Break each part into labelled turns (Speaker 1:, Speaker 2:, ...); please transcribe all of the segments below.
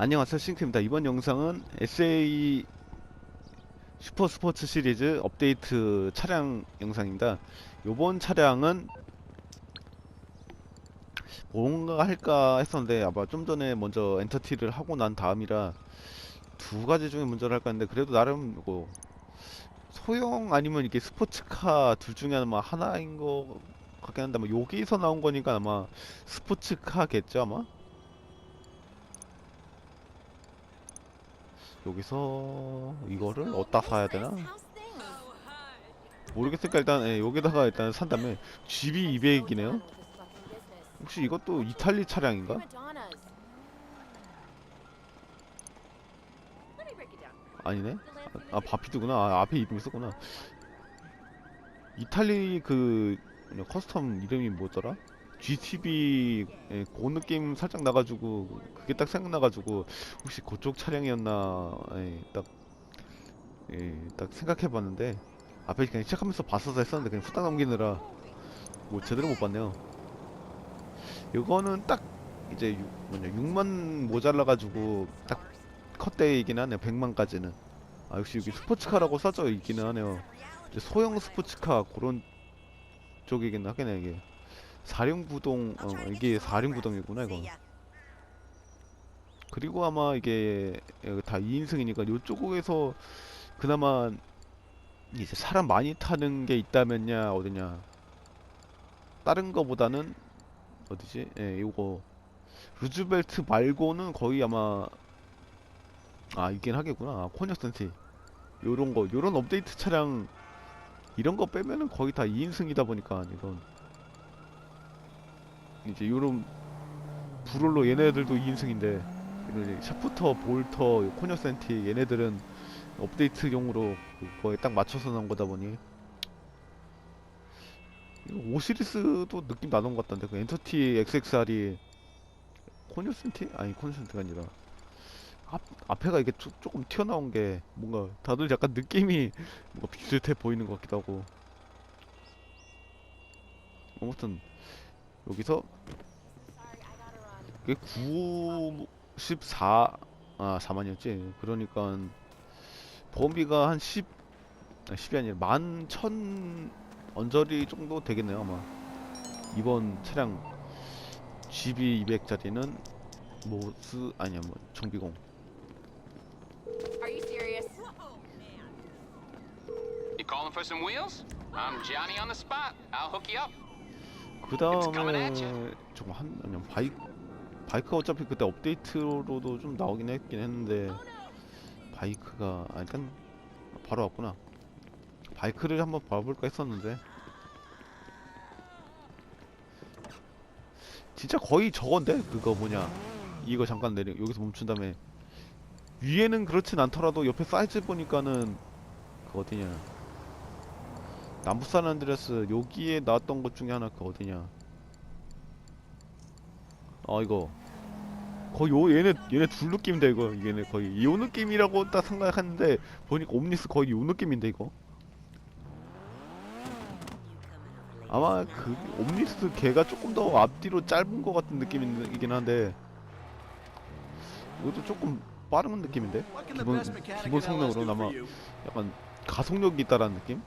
Speaker 1: 안녕하세요 싱크입니다 이번 영상은 SA 슈퍼 스포츠 시리즈 업데이트 차량 영상입니다 요번 차량은 뭔가 할까 했었는데 아마 좀 전에 먼저 엔터티를 하고 난 다음이라 두 가지 중에 먼저 할까 했는데 그래도 나름 뭐 소형 아니면 이게 스포츠카 둘 중에 아마 하나인 거 같긴 한데 아마 여기서 나온 거니까 아마 스포츠카겠죠 아마? 여기서 이거를 어디다 사야 되나? 모르겠으니까 일단 예, 여기다가 일단 산 다음에 GB 200이네요. 혹시 이것도 이탈리 차량인가? 아니네. 아, 아 바피드구나. 아, 앞에 이름이 있었구나. 이탈리 그 커스텀 이름이 뭐더라? GTB 예, 그 느낌 살짝 나가지고 그게 딱 생각나가지고 혹시 그쪽 차량이었나 예, 딱, 예, 딱 생각해봤는데 앞에 그냥 시작하면서 봤어서 했었는데 그냥 후딱 넘기느라 뭐 제대로 못 봤네요. 이거는 딱 이제 유, 뭐냐 6만 모자라가지고 딱 컷대이긴 하네요. 100만까지는. 아 역시 여기 스포츠카라고 써져 있기는 하네요. 이제 소형 스포츠카 그런 쪽이긴 하겠네 이게. 사륜구동 어, 이게 사륜구동이구나 이거. 그리고 아마 이게 여기 다 2인승이니까 요쪽에서 그나마 이제 사람 많이 타는 게 있다면야 어디냐. 다른 거보다는 어디지? 예, 요거. 루즈벨트 말고는 거의 아마 아 있긴 하겠구나. 아, 코니악센티. 요런 거 요런 업데이트 차량 이런 거 빼면은 거의 다 2인승이다 보니까 이건 이제 요런 브롤로 얘네들도 2인승인데 이런 샤프터, 볼터, 코니악센티 얘네들은 업데이트용으로 거의 딱 맞춰서 나온 거다 보니 이거 5 시리즈도 느낌 나는 것 같던데 그 엔터티 XXR이 코니센티? 아니 코니센티가 아니라 앞, 앞에가 이게 조, 조금 튀어나온 게 뭔가 다들 약간 느낌이 뭔가 비슷해 보이는 것 같기도 하고 아무튼 여기서 이게 94, 아 4만이었지 그러니까 보험비가 한 10, 아, 10이 아니라 만천 언저리 정도 되겠네요 아마 이번 차량 GB 200짜리는 모스 아니야 뭐 정비공
Speaker 2: Are you serious?
Speaker 3: You calling for some wheels? I'm Johnny on the spot. I'll hook you up.
Speaker 1: 그
Speaker 3: at
Speaker 1: 다음에 좀한 아니야 바이크 바이크가 어차피 그때 업데이트로도 좀 나오긴 했긴 했는데 바이크가 아 일단 바로 왔구나. 바이크를 한번 봐볼까 했었는데. 진짜 거의 저건데? 그거 뭐냐. 이거 잠깐 내려 여기서 멈춘 다음에. 위에는 그렇진 않더라도 옆에 사이즈 보니까는 그 어디냐 남부산 안드레스 여기에 나왔던 것 중에 하나 그 어디냐? 아 이거. 거의 요 얘네 얘네 둘 느낌인데 이거. 얘네 거의 요 느낌이라고 딱 생각했는데 보니까 옴니스 거의 요 느낌인데 이거? 아마 그 옴니스 걔가 조금 더 앞뒤로 짧은 것 같은 느낌이긴 한데 이것도 조금 빠른 느낌인데? 기본 기본 성능으로 아마 약간 가속력이 있다라는 느낌?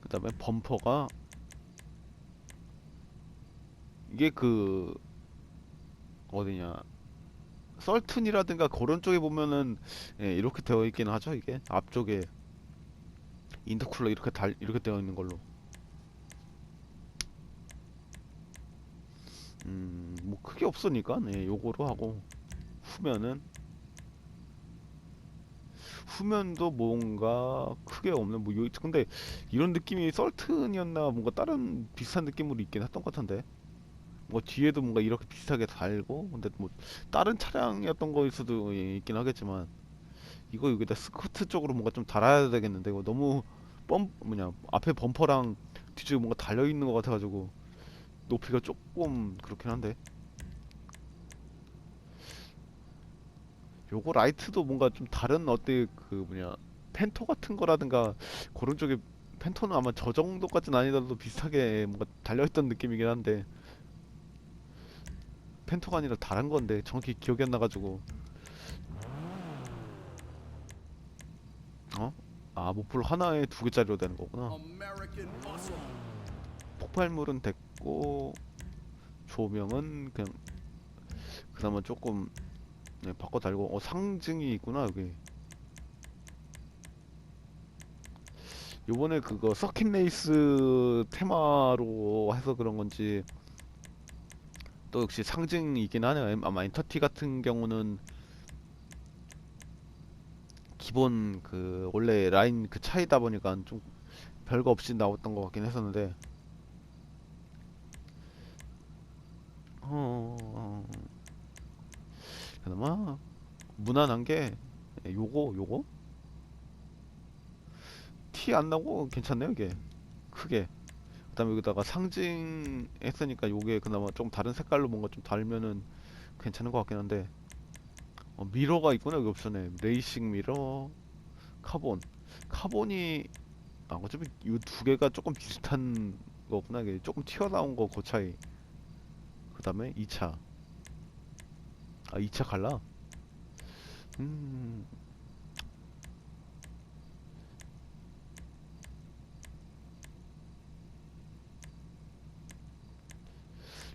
Speaker 1: 그 다음에 범퍼가 이게 그 어디냐? 썰튼이라든가 그런 쪽에 보면은 예, 이렇게 되어 있긴 하죠 이게? 앞쪽에 인터쿨러 이렇게 달 이렇게 되어 있는 걸로. 음뭐 크게 없으니까 네 요거로 하고 후면은 후면도 뭔가 크게 없는 뭐 요, 근데 이런 느낌이 썰튼이었나 뭔가 다른 비슷한 느낌으로 있긴 했던 것 같은데. 뭐 뒤에도 뭔가 이렇게 비슷하게 달고 근데 뭐 다른 차량이었던 거일 수도 있긴 하겠지만 이거 여기다 스커트 쪽으로 뭔가 좀 달아야 되겠는데 이거 너무 뻔 뭐냐 앞에 범퍼랑 뒤쪽에 뭔가 달려 있는 것 같아가지고 높이가 조금 그렇긴 한데 요거 라이트도 뭔가 좀 다른 어때 그 뭐냐 펜토 같은 거라든가 그런 쪽에 펜토는 아마 저 정도까지는 아니더라도 비슷하게 뭔가 달려있던 느낌이긴 한데 펜토가 아니라 다른 건데 정확히 기억이 안 나가지고 어? 아 모플 하나에 두 개짜리로 되는 거구나. 폭발물은 됐고 조명은 그냥 그나마 조금 네, 바꿔 달고. 어 상징이 있구나 여기. 요번에 그거 서킷 레이스 테마로 해서 그런 건지 또 역시 상징이긴 하네요. 엠- 아마 엔터티 같은 경우는 기본 그 원래 라인 그 차이다 보니까 좀 별거 없이 나왔던 것 같긴 했었는데. 어, 어, 그나마 무난한 게 요거 요거? 티 안 나고 괜찮네요 이게. 크게. 그 다음에 여기다가 상징 했으니까 요게 그나마 좀 다른 색깔로 뭔가 좀 달면은 괜찮은 것 같긴 한데. 어, 미러가 있구나 여기 옵션에. 레이싱 미러 카본. 카본이 아 어차피 이 두 개가 조금 비슷한 거구나 이게. 조금 튀어나온 거 그 차이. 그 다음에 2차 아 2차 갈라? 음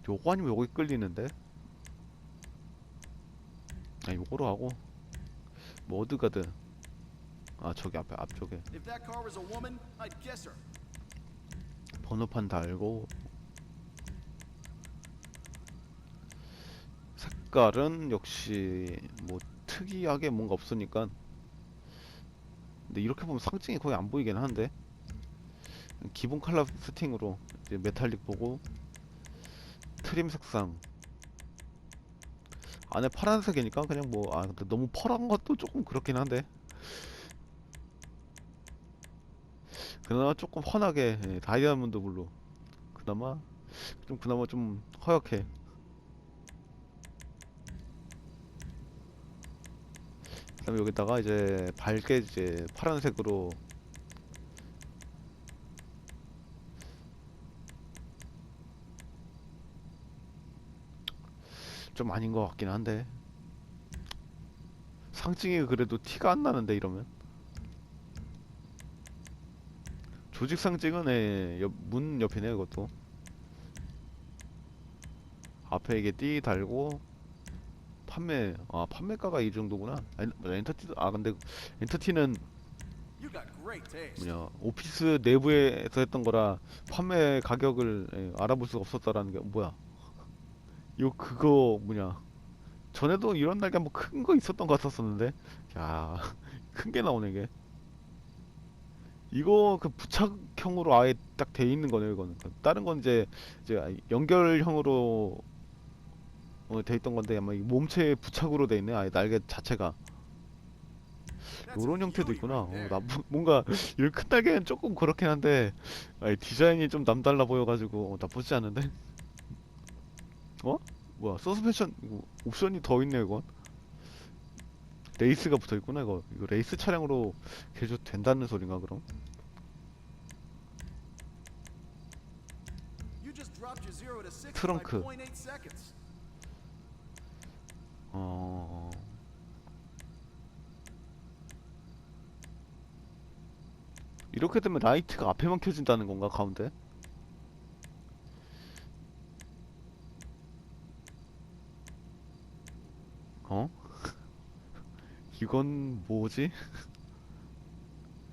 Speaker 1: 요거 아니면 요거 끌리는데? 아 요거로 하고 머드가드 아 저기 앞에 앞쪽에. 번호판 달고 색깔은 역시 뭐 특이하게 뭔가 없으니까. 근데 이렇게 보면 상징이 거의 안 보이긴 하는데. 기본 컬러 세팅으로 이제 메탈릭 보고 트림 색상. 안에 파란색이니까 그냥 뭐 아 근데 너무 펄한 것도 조금 그렇긴 한데. 그나마 조금 환하게 예, 다이아몬드 블루. 그나마 좀 그나마 좀 허옇게 그다음에 여기다가 이제 밝게 이제 파란색으로 좀 아닌 것 같긴 한데. 상징이 그래도 티가 안 나는데 이러면? 조직 상징은 예, 옆, 문 옆이네요 이것도. 앞에 이게 띠 달고 판매 아 판매가가 이 정도구나. 엔, 엔터티도 아 근데 엔터티는. 뭐냐 오피스 내부에서 했던 거라 판매 가격을 예, 알아볼 수가 없었다라는 게 뭐야? 이거 그거 뭐냐. 전에도 이런 날개 한번 큰 거 있었던 것 같았었는데. 야 큰 게 나오네 이게. 이거 그 부착형으로 아예 딱 돼 있는 거네요 이거는. 다른 건 이제 이제 연결형으로 어, 돼 있던 건데 아마 이 몸체에 부착으로 돼 있네 아예 날개 자체가 요런 형태도 있구나. 어,
Speaker 4: right
Speaker 1: 나 뭔가 이런 큰 날개는 조금 그렇긴 한데 아니, 디자인이 좀 남달라 보여가지고 어, 나쁘지 않은데. 어? 뭐야 서스펜션 이거 옵션이 더 있네 이건. 레이스가 붙어 있구나 이거. 이거 레이스 차량으로 개조 된다는 소린가 그럼?
Speaker 4: You just dropped your zero to 60
Speaker 1: 트렁크.
Speaker 4: By 0.8 seconds.
Speaker 1: 어. 이렇게 되면 라이트가 앞에만 켜진다는 건가 가운데? 어? 이건 뭐지?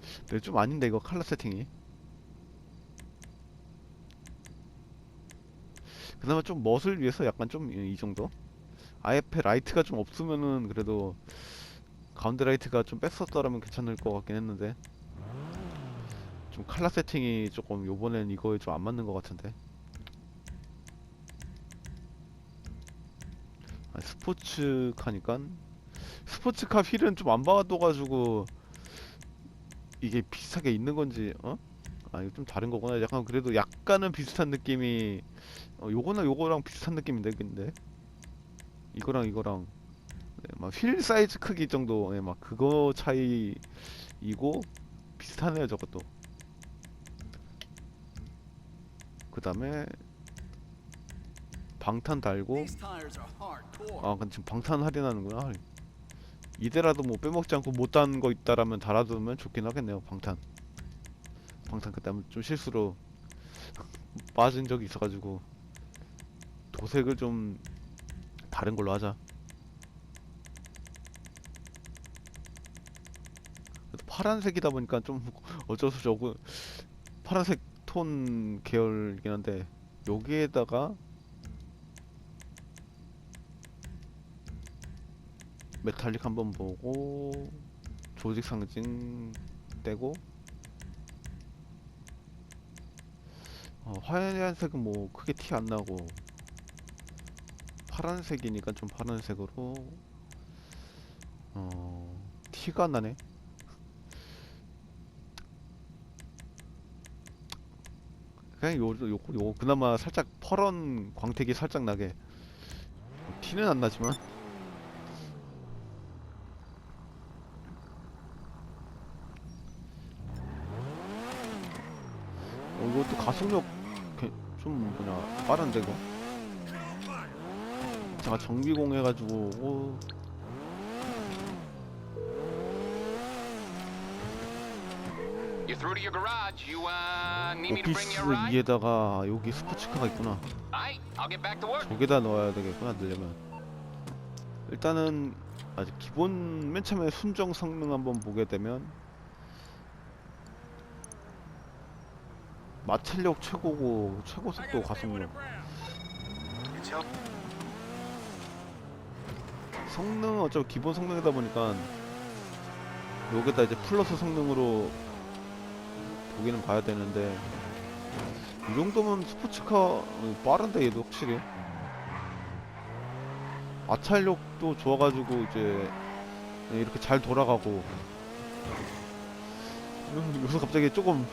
Speaker 1: 네, 좀 아닌데 이거 컬러 세팅이. 그나마 좀 멋을 위해서 약간 좀 이 정도? 앞에 라이트가 좀 없으면은 그래도 가운데 라이트가 좀 뺐었더라면 괜찮을 것 같긴 했는데. 좀 컬러 세팅이 조금 요번엔 이거에 좀 안 맞는 것 같은데. 아, 스포츠카니까? 스포츠카 휠은 좀안 봐둬가지고 이게 비슷하게 있는 건지 어? 아 이거 좀 다른 거구나. 약간 그래도 약간은 비슷한 느낌이 어, 요거나 요거랑 비슷한 느낌인데 근데 이거랑 이거랑. 네, 막휠 사이즈 크기 정도 예, 막 그거 차이이고 비슷하네요 저것도. 그 다음에 방탄 달고. 아 근데 지금 방탄 할인하는구나. 이대라도 뭐 빼먹지 않고 못단 거 있다라면 달아두면 좋긴 하겠네요 방탄. 방탄 그다음에 좀 실수로 빠진 적이 있어가지고 도색을 좀 다른 걸로 하자. 파란색이다 보니까 좀 어쩔 수 어그 파란색 톤 계열이긴 한데 여기에다가 메탈릭 한번 보고 조직 상징 떼고 어, 하얀색은 뭐 크게 티 안 나고 파란색이니까 좀 파란색으로. 어 티가 안 나네. 그냥 요, 요, 요 그나마 살짝 퍼런 광택이 살짝 나게. 티는 안 나지만. 어, 이것도 가속력 개- 좀 뭐냐 빠른데 이거 제가 정비공 해가지고 오,
Speaker 3: You through to your garage? You uh need me to bring
Speaker 1: 오피스
Speaker 3: you a ride?
Speaker 1: 위에다가 여기 스포츠카가 있구나
Speaker 3: Alright, I'll get back to work.
Speaker 1: 저기다 넣어야 되겠구나 넣으려면 일단은 아직 기본 맨 처음에 순정 성능 한번 보게 되면 마찰력 최고고 최고 속도 가속력 성능 어차피 기본 성능이다 보니까 여기다 이제 플러스 성능으로 보기는 봐야 되는데 이 정도면 스포츠카 어, 빠른데 얘도 확실히. 마찰력도 좋아가지고 이제 이렇게 잘 돌아가고. 음, 여기서 갑자기 조금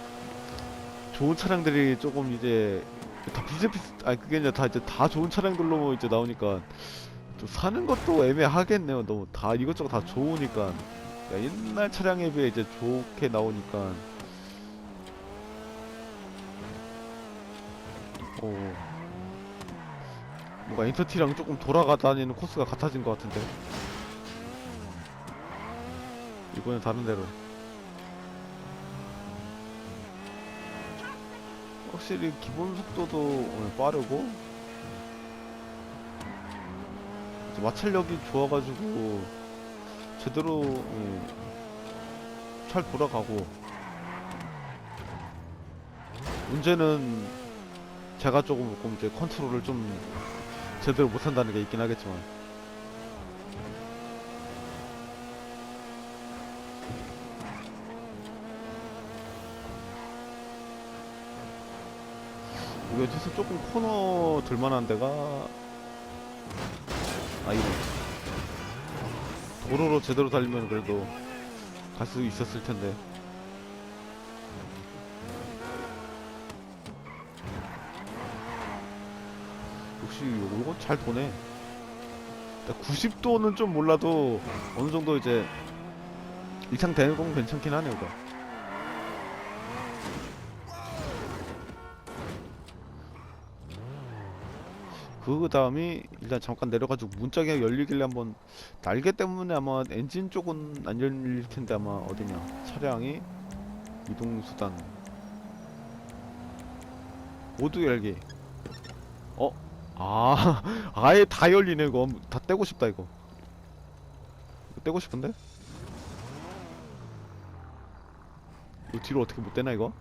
Speaker 1: 좋은 차량들이 조금 이제 다 비슷비슷 아니 그게 아니라 다 이제 다 좋은 차량들로 이제 나오니까 좀 사는 것도 애매하겠네요. 너무 다 이것저것 다 좋으니까. 그러니까 옛날 차량에 비해 이제 좋게 나오니까. 어. 뭔가 인터티랑 조금 돌아다니는 코스가 같아진 것 같은데. 이번엔 다른 데로. 확실히 기본 속도도 어, 빠르고 이제 마찰력이 좋아가지고 제대로 예, 잘 돌아가고. 문제는 제가 조금 이제 컨트롤을 좀 제대로 못한다는 게 있긴 하겠지만. 뒤에서 조금 코너 들만한 데가 아 이거 도로로 제대로 달리면 그래도 갈 수 있었을 텐데. 역시 이거 잘 도네. 90도는 좀 몰라도 어느 정도 이제 이상 되는 건 괜찮긴 하네 이거 그 다음이 일단 잠깐 내려가지고 문짝이 열리길래 한번 날개 때문에 아마 엔진 쪽은 안 열릴 텐데 아마 어디냐 차량이 이동 수단 모두 열기 어? 아 아예 다 열리네 이거 다 떼고 싶다 이거 떼고 싶은데? 이거 뒤로 어떻게 못 떼나 이거?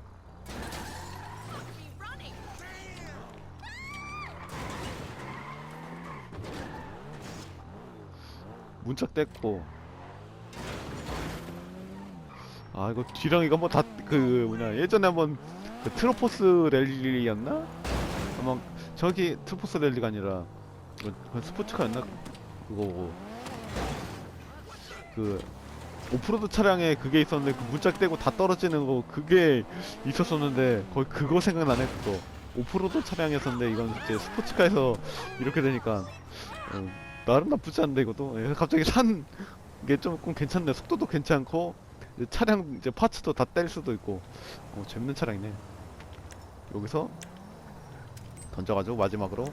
Speaker 1: 문짝 뗐고. 아 이거 이거 한번 다그 뭐냐 예전에 한번 그 트로포스 랠리였나? 아마 저기 트로포스 랠리가 아니라 그, 그 스포츠카였나? 그거고. 그 오프로드 차량에 그게 있었는데 그 문짝 떼고 다 떨어지는 거 그게 있었었는데 거의 그거 생각나네 그거. 오프로드 차량이었었는데 이건 이제 스포츠카에서 이렇게 되니까. 어, 나름 나쁘지 않은데 이것도 예, 갑자기 산 게 조금 괜찮네 속도도 괜찮고 이제 차량 이제 파츠도 다 뗄 수도 있고 어, 재밌는 차량이네 여기서 던져가지고 마지막으로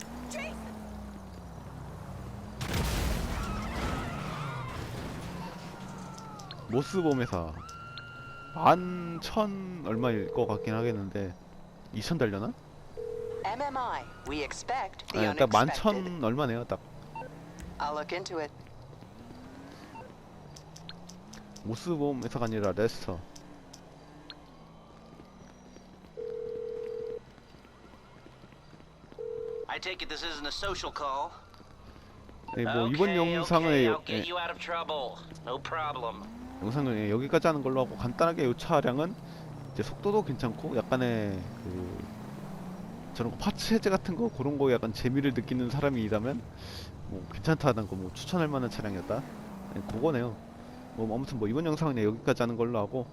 Speaker 1: 모스봄에서 만천 얼마일 것 같긴 하겠는데 2천 달려나?
Speaker 5: MMI. We expect the
Speaker 1: 아니 딱
Speaker 5: unexpected.
Speaker 1: 만천 얼마네요 딱
Speaker 5: I'll look into it.
Speaker 1: 모스봄에서가 아니라 레스터
Speaker 6: I take it this isn't a social call.
Speaker 1: 네, 뭐 이번
Speaker 6: Okay,
Speaker 1: 영상을
Speaker 6: okay, I'll
Speaker 1: 예,
Speaker 6: get you out of trouble. No problem.
Speaker 1: 영상은 예, 여기까지 하는 걸로 하고 간단하게 이 차량은 이제 속도도 괜찮고 약간의 그 저런 거 파츠 해제 같은 거 그런 거 약간 재미를 느끼는 사람이 있다면 뭐 괜찮다는 거 뭐 추천할 만한 차량이었다. 예, 그거네요. 뭐 아무튼 뭐 이번 영상은 예, 여기까지 하는 걸로 하고